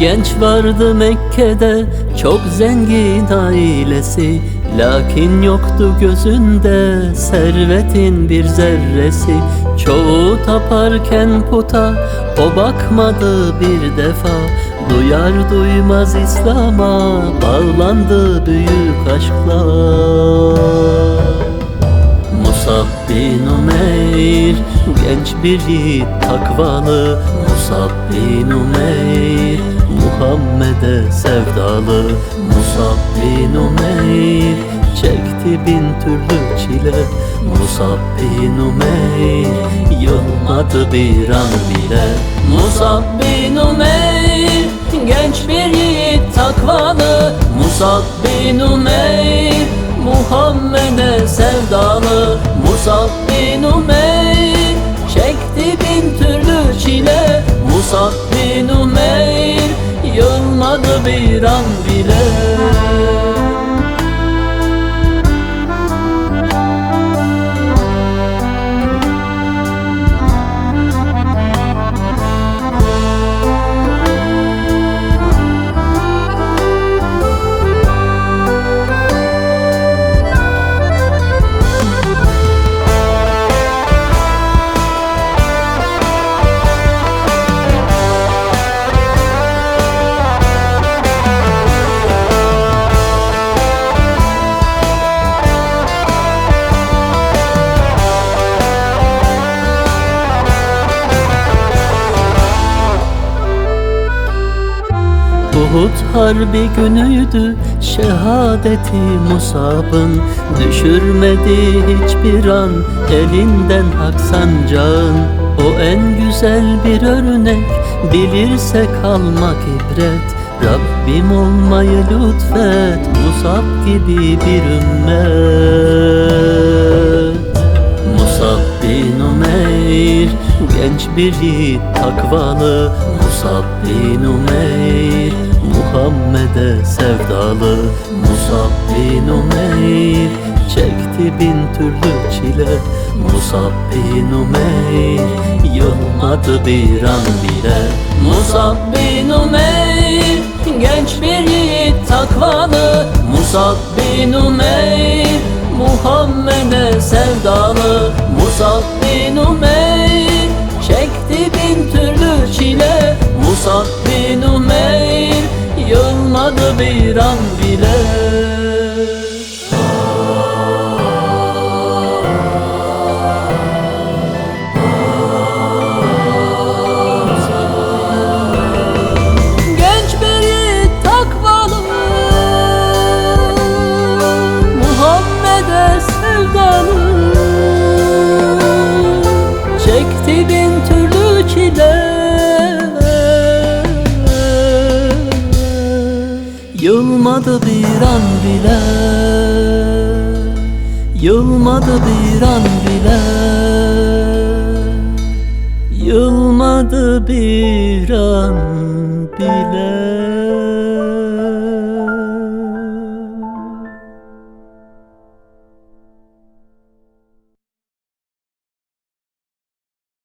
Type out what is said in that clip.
genç vardı Mekke'de Çok zengin ailesi. Lakin yoktu gözünde Servetin bir zerresi. Çoğu taparken puta O bakmadı bir defa. Duyar duymaz İslam'a Bağlandı büyük aşklar. Musab bin Umeyr Genç bir yiğit takvalı. Musab bin Umeyr Muhammed'e sevdalı Musab bin Umeyr Çekti bin türlü çile. Musab bin Umeyr Yılmadı bir an bile. Musab bin Umeyr Genç bir yiğit takvalı. Musab bin Umeyr Muhammed'e sevdalı. Musab bin Umeyr Çekti bin türlü çile. Musab bin Umeyr Yılmadı bir an bile Uhud harbi günüydü Şehadeti Musab'ın. Düşürmedi hiçbir an Elinden hak sancağın O en güzel bir örnek Bilirse kalmak ibret. Rabbim olmayı lütfet Musab gibi bir ümmet. Musab bin Umeyr Genç bir yiğit takvalı. Musab bin Umeyr Muhammed'e sevdalı Musab bin Umeyr Çekti bin türlü çile Musab bin Umeyr Yılmadı bir an bile Musab bin Umeyr Genç bir yiğit takvalı Musab bin Umeyr Yılmadı bir an bile. Yılmadı bir an bile. Yılmadı bir an bile